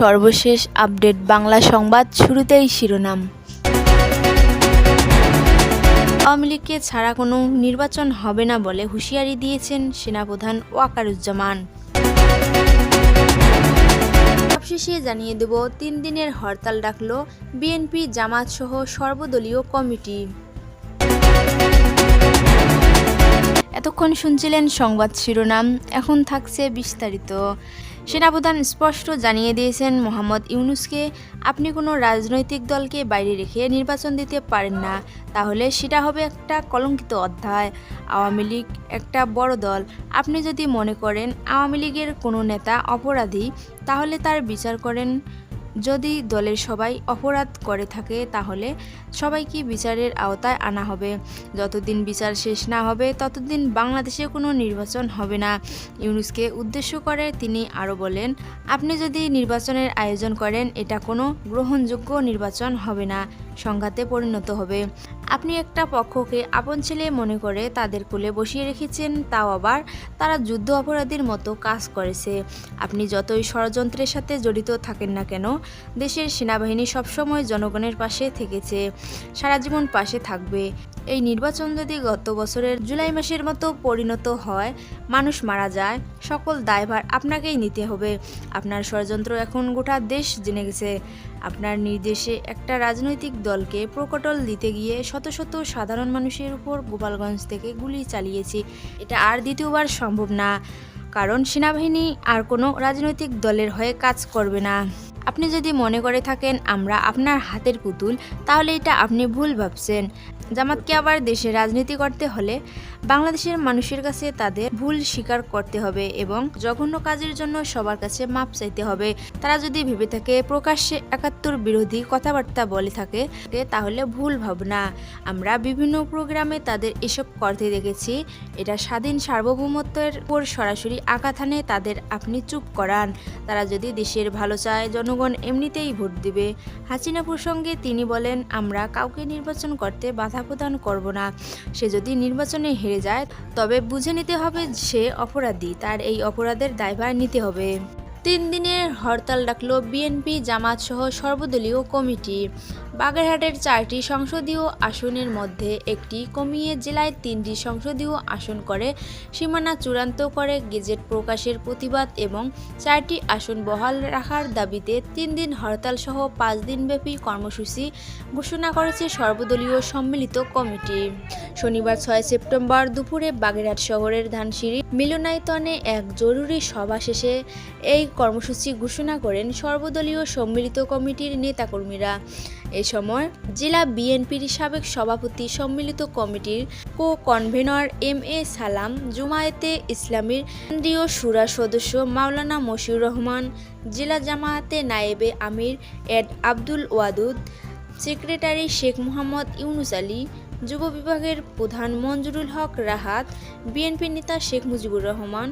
সর্বশেষ আপডেট বাংলা সংবাদ শুরুতেই শিরোনাম। আওয়ামী লীগকে ছাড়া কোনো নির্বাচন হবে না বলে হুঁশিয়ারি দিয়েছেন সেনাপ্রধান ওয়াকারুজ্জামান। সবশেষে জানিয়ে দেব, তিন দিনের হরতাল ডাকল বিএনপি, জামাত সহ সর্বদলীয় কমিটি। এতক্ষণ শুনছিলেন সংবাদ শিরোনাম, এখন থাকছে বিস্তারিত। সেনাপ্রধান স্পষ্ট জানিয়ে দিয়েছেন, মোহাম্মদ ইউনুসকে আপনি কোনো রাজনৈতিক দলকে বাইরে রেখে নির্বাচন দিতে পারেন না। তাহলে সেটা হবে একটা কলঙ্কিত অধ্যায়। আওয়ামী লীগ একটা বড় দল। আপনি যদি মনে করেন আওয়ামী লীগের কোনো নেতা অপরাধী, তাহলে তার বিচার করেন যদি দলের সবাই অপরাধ করে থাকে, তাহলে সবাইকে বিচারের আওতায় আনা হবে। যতদিন বিচার শেষ না হবে, ততদিন বাংলাদেশে কোনো নির্বাচন হবে না। ইউনুসকে উদ্দেশ্য করে তিনি আরও বলেন, আপনি যদি নির্বাচনের আয়োজন করেন, এটা কোনো গ্রহণযোগ্য নির্বাচন হবে না। সংঘাতে পরিণত হবে। আপনি একটা পক্ষকে আপন ছেলে মনে করে তাদের কোলে বসিয়ে রেখেছেন, তাও আবার তারা যুদ্ধ অপরাধীর মতো কাজ করেছে। আপনি যতই ষড়যন্ত্রের সাথে জড়িত থাকেন না কেন, দেশের সেনাবাহিনী সবসময় জনগণের পাশে থেকেছে, সারা জীবন পাশে থাকবে। এই নির্বাচন যদি গত বছরের জুলাই মাসের মতো পরিণত হয়, মানুষ মারা যায়, সকল দায়ভার আপনাকেই নিতে হবে। আপনার ষড়যন্ত্র এখন গোটা দেশ জেনে গেছে। আপনার নির্দেশে একটা রাজনৈতিক দলকে প্রকটল দিতে গিয়ে শত শত সাধারণ মানুষের উপর গোপালগঞ্জ থেকে গুলি চালিয়েছি। এটা আর দ্বিতীয়বার সম্ভব না, কারণ সেনাবাহিনী আর কোনো রাজনৈতিক দলের হয়ে কাজ করবে না। আপনি যদি মনে করে থাকেন, আমরা আপনার হাতের পুতুল, তাহলে এটা আপনি ভুল ভাবছেন। জামাতকে আবার দেশে রাজনীতি করতে হলে বাংলাদেশের মানুষের কাছে তাদের ভুল স্বীকার করতে হবে এবং জঘন্য কাজের জন্য সবার কাছে মাপ চাইতে হবে। তারা যদি ভেবে থাকে প্রকাশ্যে একাত্তর বিরোধী কথাবার্তা বলে থাকে, তাহলে ভুল ভাবনা। আমরা বিভিন্ন প্রোগ্রামে তাদের এসব করতে দেখেছি। এটা স্বাধীন সার্বভৌমত্বের উপর সরাসরি হানে তাদের আপনি চুপ করান। তারা যদি দেশের ভালো চায়, জনগণ এমনিতেই ভোট দিবে। হাসিনা প্রসঙ্গে তিনি বলেন, আমরা কাউকে নির্বাচন করতে বাধা প্রদান করব না। সে যদি নির্বাচনে হেরে যায়, তবে বুঝে নিতে হবে সে অপরাধী। তার এই অপরাধের দায়ভার নিতে হবে। তিন দিনের হরতাল ডাকল বিএনপি, জামাত সহ সর্বদলীয় কমিটি। বাগেরহাটের চারটি সংসদীয় আসনের মধ্যে একটি কমিয়ে জেলায় তিনটি সংসদীয় আসন করে, সীমানা চূড়ান্ত করে গেজেট প্রকাশের প্রতিবাদ এবং চারটি আসন বহাল রাখার দাবিতে তিন দিন হরতাল সহ পাঁচ দিনব্যাপী কর্মসূচি ঘোষণা করেছে সর্বদলীয় সম্মিলিত কমিটি। শনিবার ছয় সেপ্টেম্বর দুপুরে বাগেরহাট শহরের ধানসিঁড়ি মিলনায়তনে এক জরুরি সভা শেষে এই কর্মসূচি ঘোষণা করেন সর্বদলীয় সম্মিলিত কমিটির নেতাকর্মীরা। এ সময় জেলা বিএনপির সাবেক সভাপতি সম্মিলিত কমিটির কো কনভেনর এম এ সালাম, জুমায়েতে ইসলামীর কেন্দ্রীয় সুরা সদস্য মাওলানা মশিউর রহমান, জেলা জামায়াতে নায়েবে আমির এড আব্দুল ওয়াদুদ, সেক্রেটারি শেখ মোহাম্মদ ইউনুস আলী, যুব বিভাগের প্রধান মঞ্জুরুল হক রাহাত, বিএনপি নেতা শেখ মুজিবুর রহমান